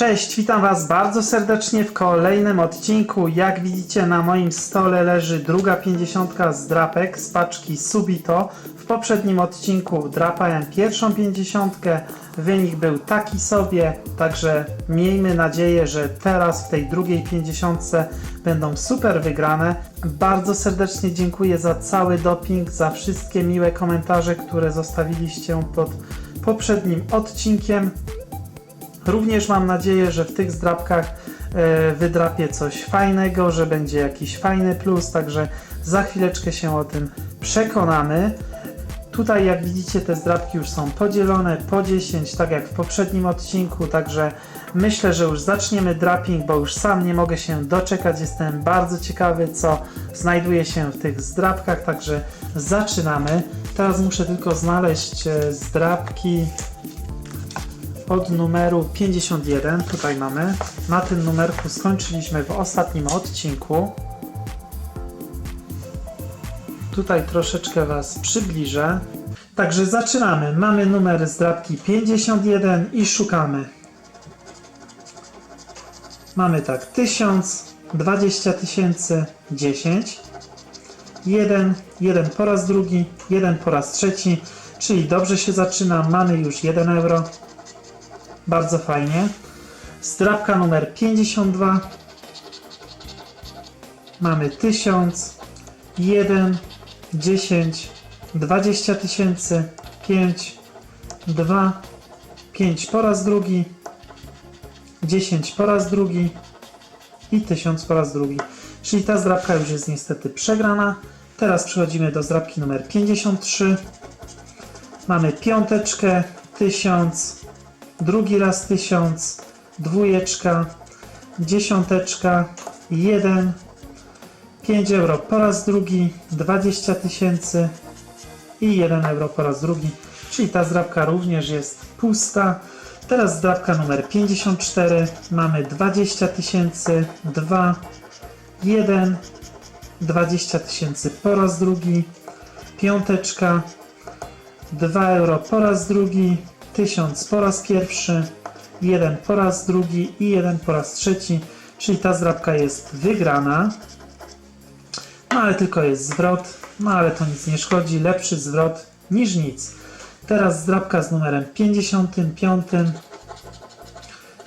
Cześć, witam Was bardzo serdecznie w kolejnym odcinku. Jak widzicie na moim stole leży druga pięćdziesiątka z drapek z paczki Subito. W poprzednim odcinku drapałem pierwszą pięćdziesiątkę, wynik był taki sobie, także miejmy nadzieję, że teraz w tej drugiej pięćdziesiątce będą super wygrane. Bardzo serdecznie dziękuję za cały doping, za wszystkie miłe komentarze, które zostawiliście pod poprzednim odcinkiem. Również mam nadzieję, że w tych zdrabkach e, wydrapię coś fajnego, że będzie jakiś fajny plus, także za chwileczkę się o tym przekonamy. Tutaj jak widzicie te zdrabki już są podzielone po 10, tak jak w poprzednim odcinku, także myślę, że już zaczniemy draping, bo już sam nie mogę się doczekać. Jestem bardzo ciekawy, co znajduje się w tych zdrabkach, także zaczynamy. Teraz muszę tylko znaleźć e, zdrabki od numeru 51. Tutaj mamy. Na tym numerku skończyliśmy w ostatnim odcinku. Tutaj troszeczkę Was przybliżę. Także zaczynamy. Mamy numer zdrabki 51 i szukamy. Mamy tak 1000, 20 tysięcy, 10, 1, 1 po raz drugi, 1 po raz trzeci, czyli dobrze się zaczyna. Mamy już 1 euro. Bardzo fajnie. Zdrabka numer 52. Mamy 1000, 1, 10, 20 tysięcy, 5, 2, 5 po raz drugi, 10 po raz drugi i 1000 po raz drugi. Czyli ta zdrabka już jest niestety przegrana. Teraz przechodzimy do zdrabki numer 53. Mamy piąteczkę, 1000, drugi raz 1000, dwójeczka, dziesiąteczka, 1, 5 euro po raz drugi, 20 tysięcy i 1 euro po raz drugi. Czyli ta zdrabka również jest pusta. Teraz zdrabka numer 54. Mamy 20 tysięcy, 2, 1, 20 tysięcy po raz drugi, piąteczka, 2 euro po raz drugi, 1000 po raz pierwszy, 1 po raz drugi i 1 po raz trzeci, czyli ta zdrabka jest wygrana. No ale tylko jest zwrot, no ale to nic nie szkodzi, lepszy zwrot niż nic. Teraz zdrabka z numerem 55.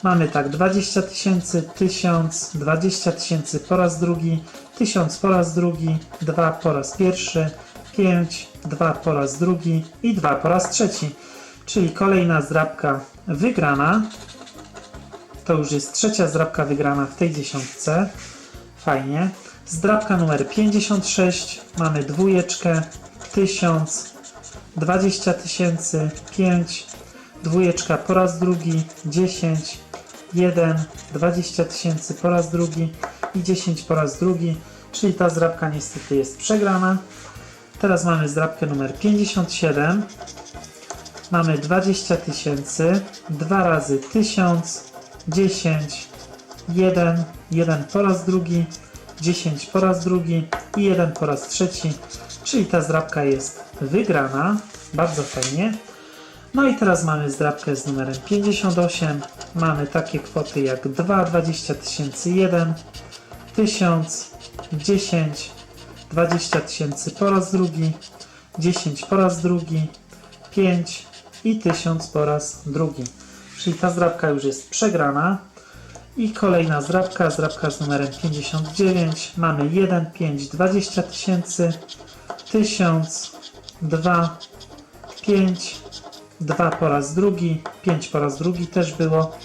Mamy tak 20 tysięcy, 1000, 20 tysięcy po raz drugi, 1000 po raz drugi, 2 po raz pierwszy, 5, 2 po raz drugi i 2 po raz trzeci. Czyli kolejna zdrabka wygrana. To już jest trzecia zdrabka wygrana w tej dziesiątce. Fajnie. Zdrabka numer 56. Mamy dwójeczkę, 1000, 20 tysięcy, 5, dwójeczka po raz drugi, 10, 1, 20 tysięcy po raz drugi i 10 po raz drugi. Czyli ta zdrabka niestety jest przegrana. Teraz mamy zdrabkę numer 57. Mamy 20 tysięcy, 2 razy 1000, 10, 1, 1 po raz drugi, 10 po raz drugi i 1 po raz trzeci, czyli ta zdrabka jest wygrana. Bardzo fajnie. No i teraz mamy zdrabkę z numerem 58. Mamy takie kwoty jak 2, 20 tysięcy, 1, 1000, 10, 20 tysięcy po raz drugi, 10 po raz drugi, 5 i 1000 po raz drugi. Czyli ta zdrabka już jest przegrana. I kolejna zdrabka, zdrabka z numerem 59. Mamy 1, 5, 20 tysięcy, 1000, 2, 5, 2 po raz drugi, 5 po raz drugi też było,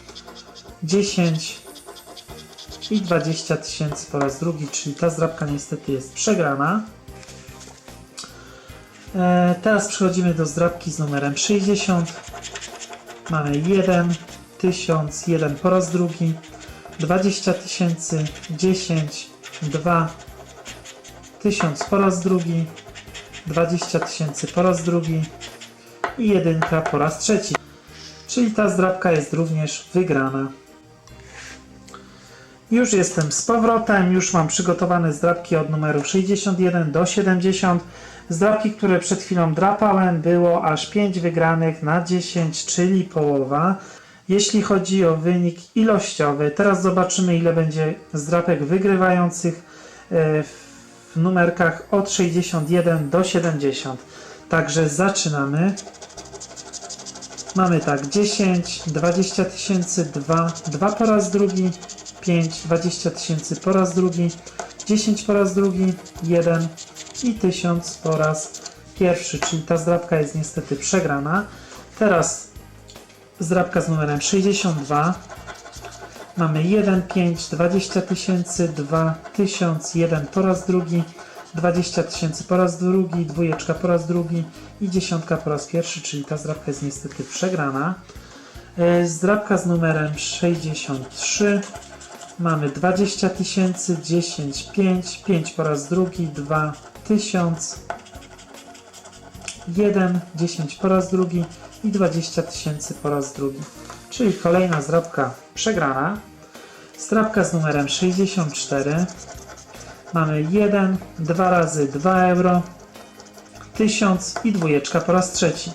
10 i 20 tysięcy po raz drugi, czyli ta zdrabka niestety jest przegrana. E, teraz przechodzimy do zdrabki z numerem 60. Mamy 1, 1000, 1 po raz drugi, 20 tysięcy, 10, 2, 1000 po raz drugi, 20 tysięcy po raz drugi i jedynka po raz trzeci. Czyli ta zdrabka jest również wygrana. Już jestem z powrotem, już mam przygotowane zdrabki od numeru 61 do 70. Zdrabki, które przed chwilą drapałem, było aż 5 wygranych na 10, czyli połowa. Jeśli chodzi o wynik ilościowy, teraz zobaczymy ile będzie zdrapek wygrywających e, w numerkach od 61 do 70. Także zaczynamy. Mamy tak 10, 20 tysięcy, 2, 2 po raz drugi, 5, 20 tysięcy po raz drugi, 10 po raz drugi, 1 i 1000 po raz pierwszy, czyli ta zdrabka jest niestety przegrana. Teraz zdrabka z numerem 62. Mamy 1, 5, 20 tysięcy, 2, 1000, 1 po raz drugi, 20 tysięcy po raz drugi, dwójeczka po raz drugi i dziesiątka po raz pierwszy, czyli ta zdrabka jest niestety przegrana. E, Zdrabka z numerem 63. Mamy 20 tysięcy, 10, 5, 5 po raz drugi, 2, 1000, 1, 10 po raz drugi i 20 tysięcy po raz drugi. Czyli kolejna zdrabka przegrana. Zdrabka z numerem 64. Mamy 1, 2 razy 2 euro, 1000 i dwójeczka po raz trzeci.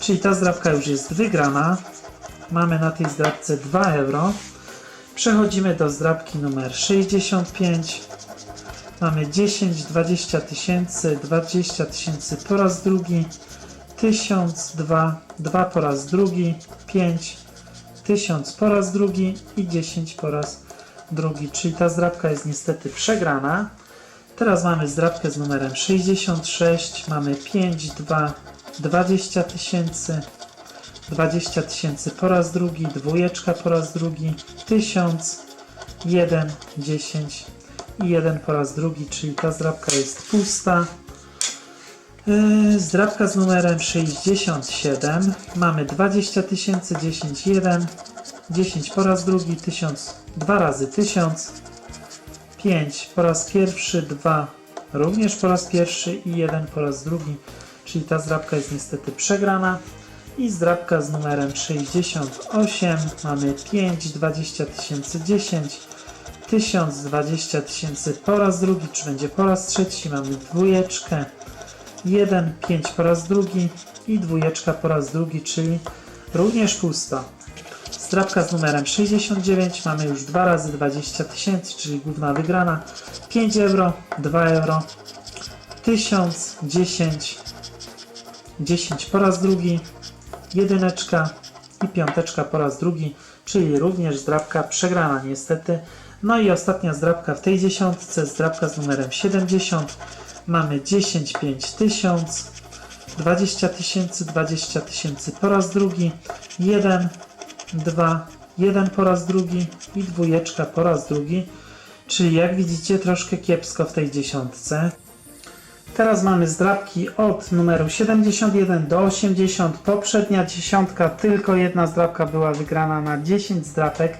Czyli ta zdrabka już jest wygrana. Mamy na tej zdrabce 2 euro. Przechodzimy do zdrabki numer 65. Mamy 10, 20 tysięcy, 20 tysięcy po raz drugi, 1000, 2, 2 po raz drugi, 5, 1000 po raz drugi i 10 po raz drugi. Czyli ta zdrabka jest niestety przegrana. Teraz mamy zdrabkę z numerem 66. Mamy 5, 2, 20 tysięcy, 20 tysięcy po raz drugi, dwójeczka po raz drugi, 1000, 1, 10 i 1 po raz drugi, czyli ta zdrabka jest pusta. Yy, Zdrabka z numerem 67. Mamy 20 tysięcy, 10, 1, 10 po raz drugi, 1000, 2 razy 1000, 5 po raz pierwszy, 2 również po raz pierwszy i 1 po raz drugi, czyli ta zdrabka jest niestety przegrana. I zdrabka z numerem 68. Mamy 5, 20 tysięcy, 10, 1020 tysięcy po raz drugi, czy będzie po raz trzeci, mamy dwójeczkę, 1, 5 po raz drugi i dwójeczka po raz drugi, czyli również pusta. Zdrabka z numerem 69, mamy już 2 razy 20 tysięcy, czyli główna wygrana, 5 euro, 2 euro, 1000, 10, 10 po raz drugi, jedyneczka i piąteczka po raz drugi, czyli również zdrabka przegrana. Niestety. No i ostatnia zdrabka w tej dziesiątce, zdrabka z numerem 70. Mamy 10, 5 tysiąc, 20 tysięcy, 20 tysięcy po raz drugi, 1, 2, 1 po raz drugi i dwójeczka po raz drugi. Czyli jak widzicie troszkę kiepsko w tej dziesiątce. Teraz mamy zdrabki od numeru 71 do 80. Poprzednia dziesiątka, tylko jedna zdrabka była wygrana na 10 zdrapek,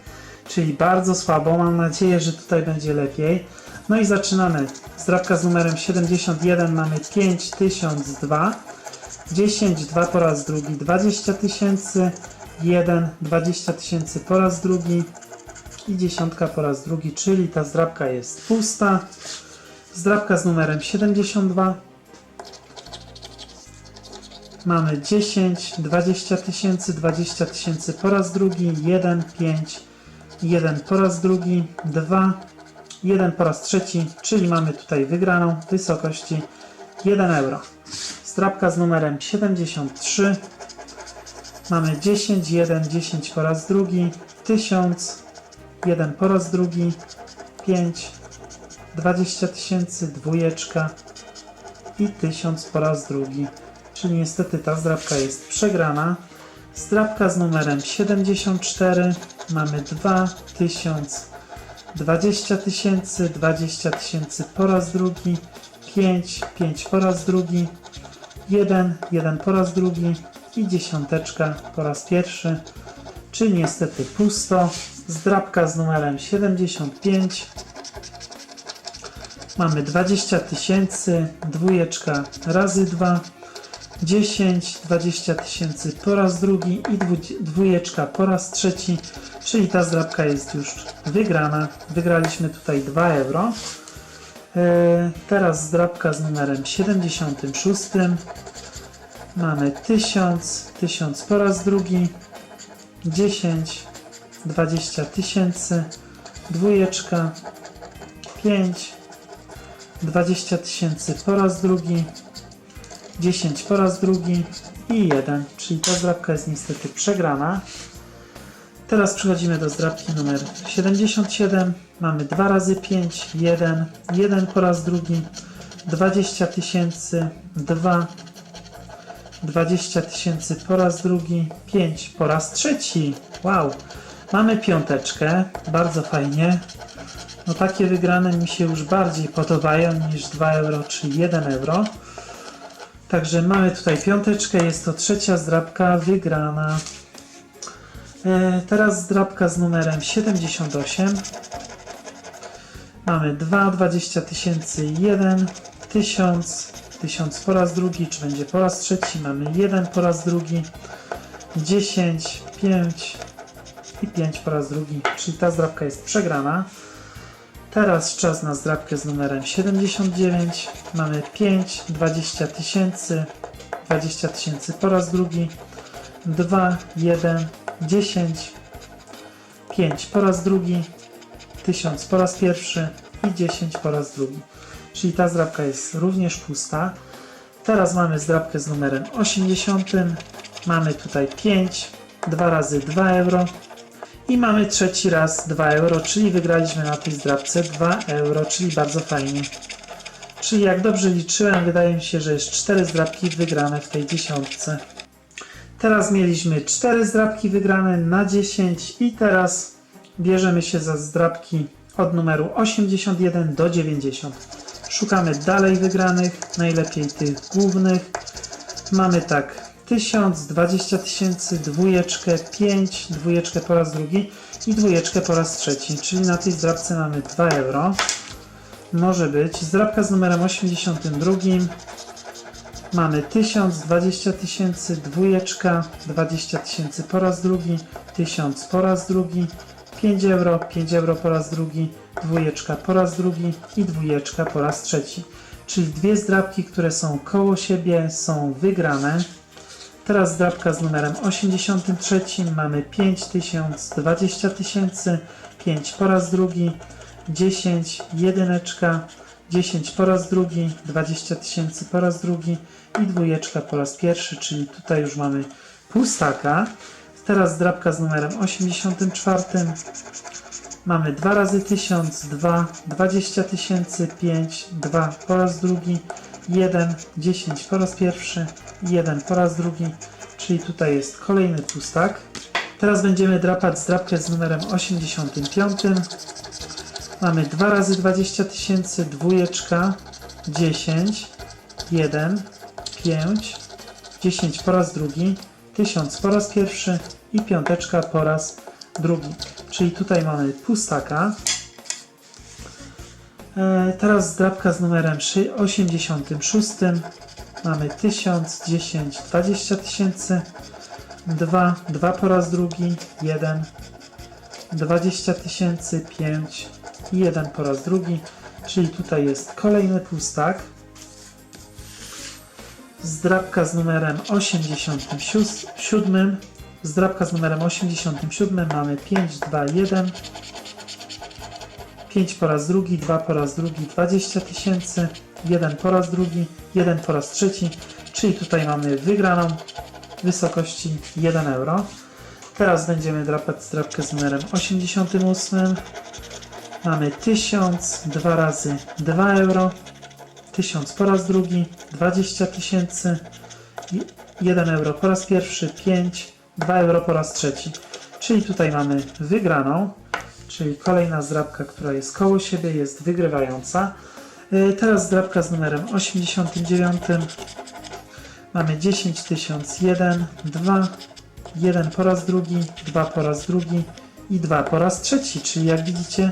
czyli bardzo słabo. Mam nadzieję, że tutaj będzie lepiej. No i zaczynamy. Zdrabka z numerem 71 mamy 5002. 10, 2 po raz drugi, 20 tysięcy, 1, 20 tysięcy po raz drugi i dziesiątka po raz drugi, czyli ta zdrabka jest pusta. Zdrabka z numerem 72. Mamy 10, 20 tysięcy, 20 tysięcy po raz drugi, 1, 5, 1 po raz drugi, 2, 1 po raz trzeci, czyli mamy tutaj wygraną w wysokości 1 euro. Zdrabka z numerem 73. Mamy 10, 1, 10 po raz drugi, 1000, 1 po raz drugi, 5, 20 tysięcy, dwójeczka i 1000 po raz drugi. Czyli niestety ta zdrabka jest przegrana. Zdrabka z numerem 74. Mamy 2000, 20 tysięcy, 20 tysięcy po raz drugi, 5, 5 po raz drugi, 1, 1 po raz drugi i dziesiąteczka po raz pierwszy. Czyli niestety pusto. Zdrabka z numerem 75. Mamy 20 tysięcy, dwójeczka razy 2, 10, 20 tysięcy po raz drugi i dwójeczka po raz trzeci, czyli ta zdrabka jest już wygrana. Wygraliśmy tutaj 2 euro. E, Teraz zdrabka z numerem 76. Mamy 1000, 1000 po raz drugi, 10, 20 tysięcy, dwójeczka, 5, 20 tysięcy po raz drugi, 10 po raz drugi i 1, czyli ta zdrabka jest niestety przegrana. Teraz przechodzimy do zdrabki numer 77. Mamy 2 razy 5, 1, 1 po raz drugi, 20 tysięcy, 2, 20 tysięcy po raz drugi, 5 po raz trzeci. Wow! Mamy piąteczkę, bardzo fajnie. No takie wygrane mi się już bardziej podobają niż 2 euro czy 1 euro. Także mamy tutaj piąteczkę, jest to trzecia zdrabka wygrana. E, teraz zdrabka z numerem 78. Mamy 2, 20 tysięcy, 1, 1000, 1000 po raz drugi, czy będzie po raz trzeci, mamy 1 po raz drugi, 10, 5 i 5 po raz drugi, czyli ta zdrabka jest przegrana. Teraz czas na zdrabkę z numerem 79. Mamy 5, 20 tysięcy, 20 tysięcy po raz drugi, 2, 1, 10, 5 po raz drugi, 1000 po raz pierwszy i 10 po raz drugi. Czyli ta zdrabka jest również pusta. Teraz mamy zdrabkę z numerem 80. Mamy tutaj 5, 2 razy 2 euro. I mamy trzeci raz 2 euro, czyli wygraliśmy na tej zdrabce 2 euro, czyli bardzo fajnie. Czyli jak dobrze liczyłem, wydaje mi się, że jest 4 zdrabki wygrane w tej dziesiątce. Teraz mieliśmy 4 zdrabki wygrane na 10 i teraz bierzemy się za zdrabki od numeru 81 do 90. Szukamy dalej wygranych, najlepiej tych głównych. Mamy tak 1000, 20 tysięcy, dwójeczkę, 5, dwójeczkę po raz drugi i dwójeczkę po raz trzeci, czyli na tej zdrabce mamy 2 euro. Może być. Zdrabka z numerem 82. Mamy 1000, 20 tysięcy, dwójeczka, 20 tysięcy po raz drugi, 1000 po raz drugi, 5 euro, 5 euro po raz drugi, dwójeczka po raz drugi i dwójeczka po raz trzeci. Czyli dwie zdrabki, które są koło siebie, są wygrane. Teraz zdrabka z numerem 83. Mamy 5000, 20 tysięcy, 5 po raz drugi, 10, jedyneczka, 10 po raz drugi, 20 tysięcy po raz drugi i dwójeczka po raz pierwszy, czyli tutaj już mamy pustaka. Teraz zdrabka z numerem 84. Mamy 2 razy 1000, 2, 20 tysięcy, 5, 2 po raz drugi, 1, 10 po raz pierwszy, 1 po raz drugi, czyli tutaj jest kolejny pustak. Teraz będziemy drapać zdrabkę z numerem 85. Mamy 2 razy 20 tysięcy, dwójeczka, 10, 1, 5, 10 po raz drugi, 1000 po raz pierwszy i piąteczka po raz drugi. Czyli tutaj mamy pustaka. E, teraz zdrabka z numerem szy- 86. Mamy 1000, 10, 20 tysięcy, 2, 2 po raz drugi, 1, 20 tysięcy, 5 i 1 po raz drugi. Czyli tutaj jest kolejny pustak. Zdrabka z numerem 87. Zdrabka z numerem 87 mamy 5, 2, 1. 5 po raz drugi, 2 po raz drugi, 20 tysięcy, 1 po raz drugi, 1 po raz trzeci, czyli tutaj mamy wygraną wysokości 1 euro. Teraz będziemy drapać zdrabkę z numerem 88. Mamy 1000, 2 razy 2 euro, 1000 po raz drugi, 20 tysięcy, 1 euro po raz pierwszy, 5, 2 euro po raz trzeci. Czyli tutaj mamy wygraną, czyli kolejna zdrabka, która jest koło siebie, jest wygrywająca. Yy, Teraz zdrabka z numerem 89. Mamy 10 tysiąc, 1, 2, 1 po raz drugi, 2 po raz drugi i 2 po raz trzeci. Czyli jak widzicie,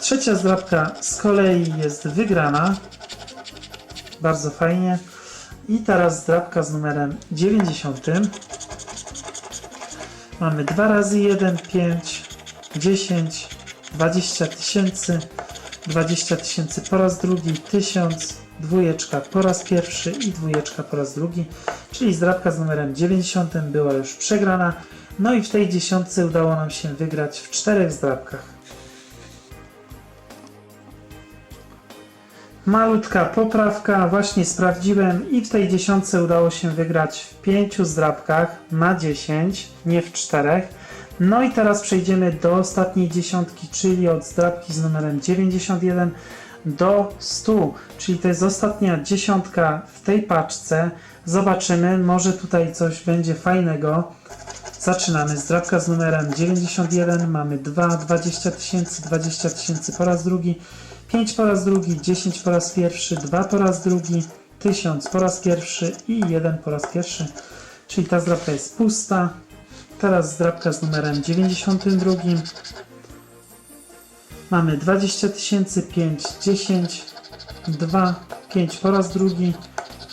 trzecia zdrabka z kolei jest wygrana. Bardzo fajnie. I teraz zdrabka z numerem 90. Mamy 2 razy 1, 5, 10, 20 tysięcy, 20 tysięcy po raz drugi, 1000, dwójeczka po raz pierwszy i dwójeczka po raz drugi, czyli zdrabka z numerem 90 była już przegrana. No i w tej dziesiątce udało nam się wygrać w czterech zdrabkach. Malutka poprawka, właśnie sprawdziłem i w tej dziesiątce udało się wygrać w pięciu zdrabkach na 10, nie w czterech. No i teraz przejdziemy do ostatniej dziesiątki, czyli od zdrabki z numerem 91 do 100, czyli to jest ostatnia dziesiątka w tej paczce. Zobaczymy, może tutaj coś będzie fajnego. Zaczynamy. Zdrabka z numerem 91. Mamy 2, 20 tysięcy, 20 tysięcy po raz drugi, 5 po raz drugi, 10 po raz pierwszy, 2 po raz drugi, 1000 po raz pierwszy i 1 po raz pierwszy. Czyli ta zdrabka jest pusta. Teraz zdrabka z numerem 92. Mamy 20 tysięcy, 5, 10, 2, 5 po raz drugi,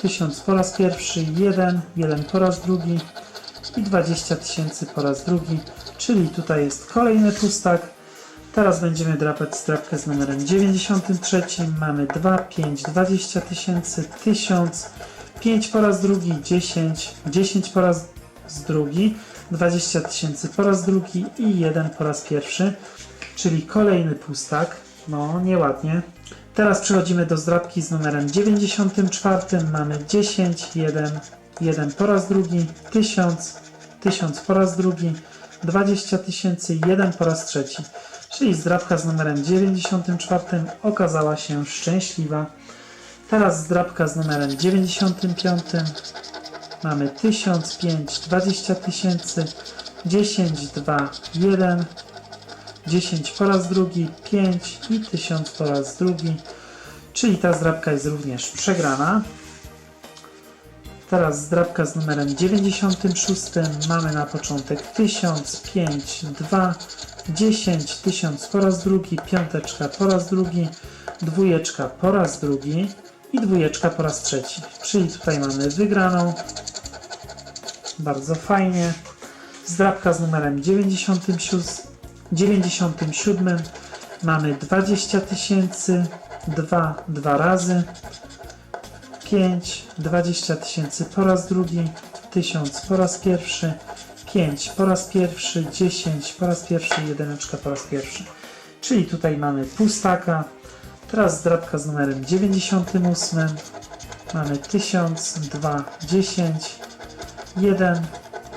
1000 po raz pierwszy, 1, 1 po raz drugi i 20 tysięcy po raz drugi, czyli tutaj jest kolejny pustak. Teraz będziemy drapać strapkę z numerem 93. Mamy 2, 5, 20 tysięcy, 1000, 5 po raz drugi, 10, 10 po raz drugi, 20 tysięcy po raz drugi i 1 po raz pierwszy, czyli kolejny pustak. No, nieładnie. Teraz przechodzimy do zdrabki z numerem 94. Mamy 10, 1, 1 po raz drugi, 1000, 1000 po raz drugi, 20 tysięcy, 1 po raz trzeci. Czyli zdrabka z numerem 94 okazała się szczęśliwa. Teraz zdrabka z numerem 95. Mamy 1005, 20 tysięcy, 10, 2, 1, 10 po raz drugi, 5 i 1000 po raz drugi. Czyli ta zdrabka jest również przegrana. Teraz zdrabka z numerem 96. Mamy na początek 1000, 5, 2, 10, 1000 po raz drugi, piąteczka po raz drugi, dwójeczka po raz drugi i dwójeczka po raz trzeci. Czyli tutaj mamy wygraną. Bardzo fajnie. Zdrabka z numerem 97. 97 mamy 20 tysięcy, 2 dwa razy, 5, 20 tysięcy po raz drugi, 1000 po raz pierwszy, 5 po raz pierwszy, 10 po raz pierwszy, jedyneczka po raz pierwszy. Czyli tutaj mamy pustaka. Teraz zdrabka z numerem 98. Mamy 1000, 2, 10, 1,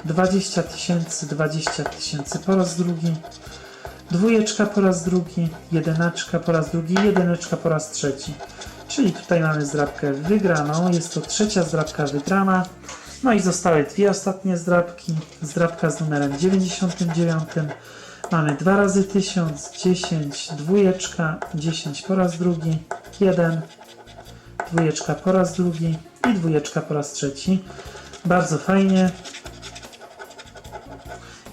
20 tysięcy, 20 tysięcy po raz drugi, dwójeczka po raz drugi, jedenaczka po raz drugi, jedyneczka po raz trzeci. Czyli tutaj mamy zdrabkę wygraną, jest to trzecia zdrabka wygrana. No i zostały dwie ostatnie zdrabki. Zdrabka z numerem 99. Mamy 2 razy 1000, 10, dwójeczka, 10 po raz drugi, 1, dwójeczka po raz drugi i dwójeczka po raz trzeci. Bardzo fajnie.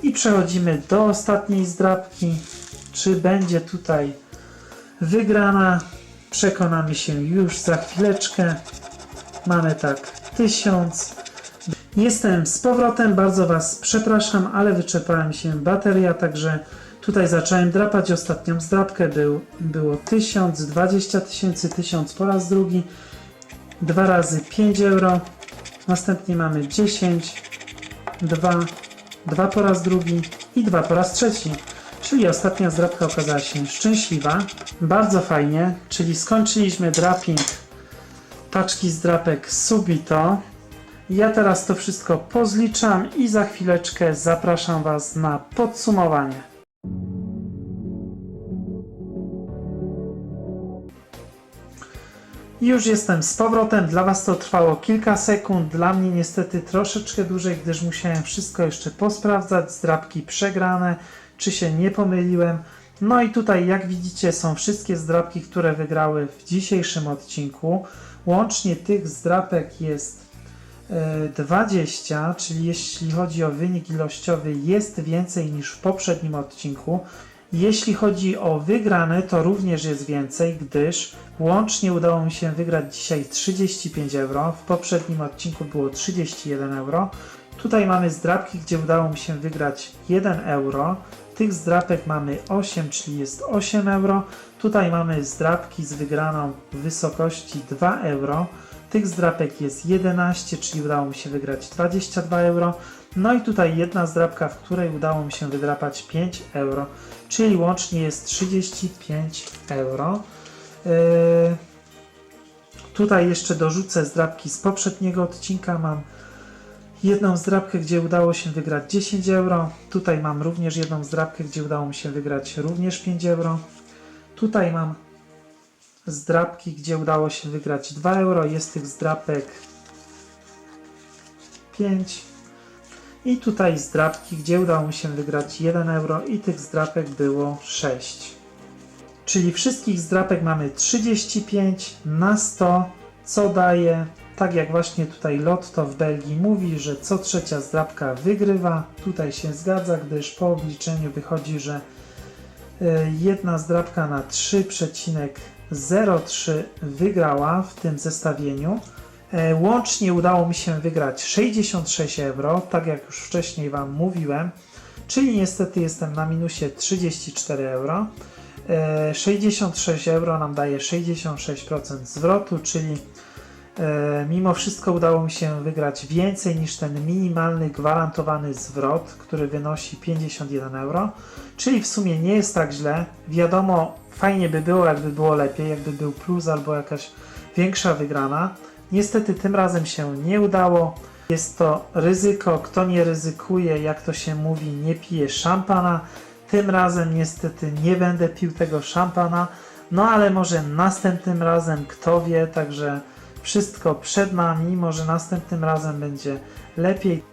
I przechodzimy do ostatniej zdrabki. Czy będzie tutaj wygrana? Przekonamy się już za chwileczkę. Mamy tak 1000. Jestem z powrotem, bardzo Was przepraszam, ale wyczerpała mi się bateria, także tutaj zacząłem drapać ostatnią zdrabkę. Był, było 1000, 20 tysięcy, 1000 po raz drugi, 2 razy 5 euro. Następnie mamy 10, 2, 2 po raz drugi i 2 po raz trzeci. Czyli ostatnia zdrabka okazała się szczęśliwa. Bardzo fajnie, czyli skończyliśmy draping paczki zdrapek Subito. Ja teraz to wszystko pozliczam i za chwileczkę zapraszam Was na podsumowanie. Już jestem z powrotem. Dla Was to trwało kilka sekund, dla mnie niestety troszeczkę dłużej, gdyż musiałem wszystko jeszcze posprawdzać. Zdrabki przegrane, czy się nie pomyliłem. No i tutaj, jak widzicie, są wszystkie zdrabki, które wygrały w dzisiejszym odcinku. Łącznie tych zdrapek jest e, 20, czyli jeśli chodzi o wynik ilościowy, jest więcej niż w poprzednim odcinku. Jeśli chodzi o wygrane, to również jest więcej, gdyż łącznie udało mi się wygrać dzisiaj 35 euro. W poprzednim odcinku było 31 euro. Tutaj mamy zdrapki, gdzie udało mi się wygrać 1 euro. Tych zdrapek mamy 8, czyli jest 8 euro. Tutaj mamy zdrapki z wygraną w wysokości 2 euro. Tych zdrapek jest 11, czyli udało mi się wygrać 22 euro. No i tutaj jedna zdrabka, w której udało mi się wydrapać 5 euro, czyli łącznie jest 35 euro. Yy, tutaj jeszcze dorzucę zdrabki z poprzedniego odcinka. Mam jedną zdrabkę, gdzie udało się wygrać 10 euro. Tutaj mam również jedną zdrabkę, gdzie udało mi się wygrać również 5 euro. Tutaj mam zdrabki, gdzie udało się wygrać 2 euro. Jest tych zdrabek 5. I tutaj zdrabki, gdzie udało mi się wygrać 1 euro i tych zdrabek było 6. Czyli wszystkich zdrapek mamy 35 na 100, co daje, tak jak właśnie tutaj Lotto w Belgii mówi, że co trzecia zdrapka wygrywa. Tutaj się zgadza, gdyż po obliczeniu wychodzi, że e, jedna zdrapka na 3,03 wygrała w tym zestawieniu. E, Łącznie udało mi się wygrać 66 euro, tak jak już wcześniej Wam mówiłem, czyli niestety jestem na minusie 34 euro. E, 66 euro nam daje 66% zwrotu, czyli e, mimo wszystko udało mi się wygrać więcej niż ten minimalny gwarantowany zwrot, który wynosi 51 euro, czyli w sumie nie jest tak źle. Wiadomo, fajnie by było, jakby było lepiej, jakby był plus albo jakaś większa wygrana. Niestety tym razem się nie udało. Jest to ryzyko. Kto nie ryzykuje, jak to się mówi, nie pije szampana. Tym razem niestety nie będę pił tego szampana. No ale może następnym razem, kto wie, także wszystko przed nami. Może następnym razem będzie lepiej.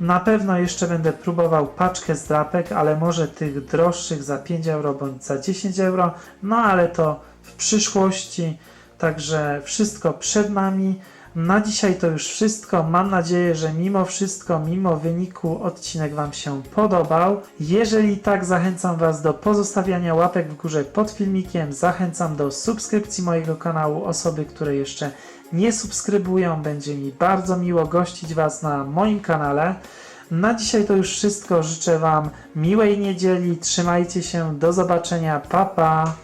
Na pewno jeszcze będę próbował paczkę zdrapek, ale może tych droższych za 5 euro bądź za 10 euro. No ale to w przyszłości. Także wszystko przed nami. Na dzisiaj to już wszystko. Mam nadzieję, że mimo wszystko, mimo wyniku odcinek Wam się podobał. Jeżeli tak, zachęcam Was do pozostawiania łapek w górze pod filmikiem. Zachęcam do subskrypcji mojego kanału. Osoby, które jeszcze nie subskrybują, będzie mi bardzo miło gościć Was na moim kanale. Na dzisiaj to już wszystko. Życzę Wam miłej niedzieli. Trzymajcie się. Do zobaczenia. Pa pa.